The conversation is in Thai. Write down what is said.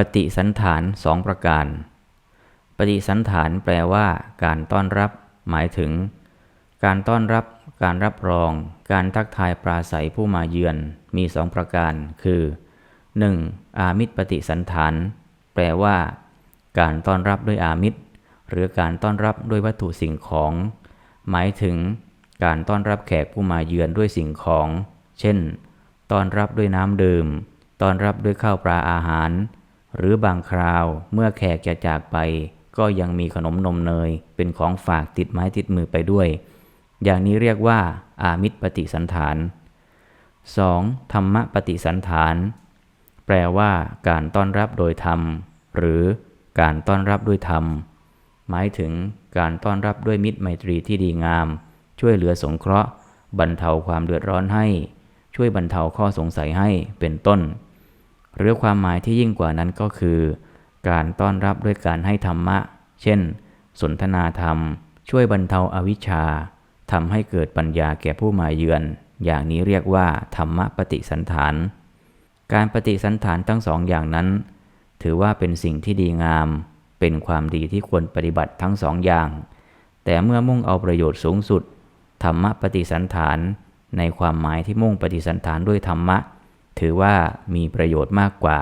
ปฏิสันฐานสองประการ ปฏิสันฐานแปลว่าการต้อนรับ หมายถึง การต้อนรับ การรับรอง การทักทายปราศัยผู้มาเยือน มีสองประการ คือ 1. อามิตรปฏิสันฐาน แปลว่า การต้อนรับด้วยอามิตร หรือการต้อนรับด้วยวัตถุสิ่งของ หมายถึง การต้อนรับแขกผู้มาเยือนด้วยสิ่งของ เช่น ต้อนรับด้วยน้ำดื่ม ต้อนรับด้วยข้าวปลาอาหาร หรือบางคราวเมื่อแขกจะจากไป ก็ยังมีขนมนมเนย เป็นของฝากติดไม้ติดมือไปด้วย อย่างนี้เรียกว่า อามิตรปฏิสันฐาน 2. ธรรมปฏิสันฐาน แปลว่า การต้อนรับโดยธรรม หรือการต้อนรับด้วยธรรม หมายถึงการต้อนรับด้วยมิตรไมตรีที่ดีงาม ช่วยเหลือสงเคราะห์ บรรเทาความเดือดร้อนให้ ช่วยบรรเทาข้อสงสัยให้เป็นต้น หรือความหมายที่ยิ่งกว่านั้นก็คือ การต้อนรับด้วยการให้ธรรมะ เช่น สนทนาธรรม ช่วยบรรเทาอาวิชชาทำให้เกิดปัญญาแก่ผู้มาเยือน อย่างนี้เรียกว่าธรรมปฏิสันฐาน การปฏิสันฐานทั้งสองอย่างนั้น ถือว่าเป็นสิ่งที่ดีงาม เป็นความดีที่ควรปฏิบัติทั้งสองอย่าง แต่เมื่อมุ่งเอาประโยชน์สูงสุด ธรรมปฏิสันฐาน ในความหมายที่มุ่งปฏิสันฐานด้วยธรรมะ ถือว่ามีประโยชน์มากกว่า